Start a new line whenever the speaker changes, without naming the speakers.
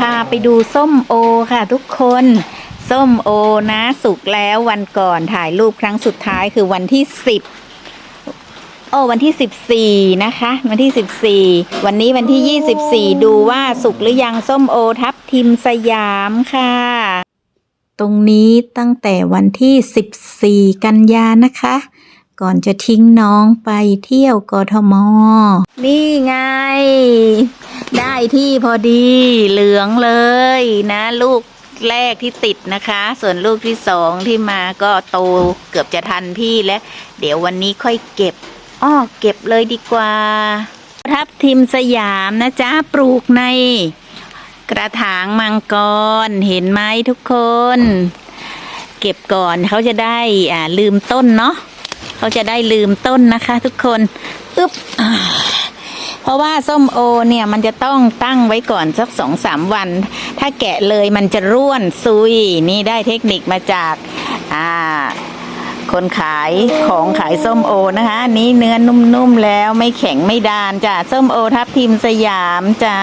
พาไปดูส้มโอค่ะทุกคน ส้มโอนะสุกแล้ววันก่อนถ่ายรูปครั้งสุดท้ายคือวันที่สิบโอ้วันที่สิบสี่นะคะ วันที่สิบสี่วันนี้วันที่ยี่สิบสี่ดูว่าสุกหรือยังส้มโอทับทิมสยามค่ะ ตรงนี้ตั้งแต่วันที่14กันยานะคะ ก่อนจะทิ้งน้องไปเที่ยวกทมนี่ไง ที่พอดีเหลืองเลยนะ ลูกแรกที่ติดนะคะ ส่วนลูกที่สองที่มาก็โตเกือบจะทันพี่แล้ว เดี๋ยววันนี้ค่อยเก็บอ้อเก็บเลยดีกว่า ทับทิมสยามนะจ๊ะ ปลูกใน กระถางมังกร เห็นไหมทุกคน เก็บก่อนเขาจะได้อ่าลืมต้นเนาะเขาจะได้ลืมต้นนะคะ ทุกคน อึ๊บ เพราะว่าส้มโอเนี่ยมันจะต้องตั้งไว้ก่อนสักสองสามวัน ถ้าแกะเลยมันจะร่วนซุยนี่ได้เทคนิคมาจากอ่าคนขายของขายส้มโอนะคะนนี้เนื้อนุ่มๆแล้วไม่แข็งไม่ดานจ้ะส้มโอทับทิมสยามจ้า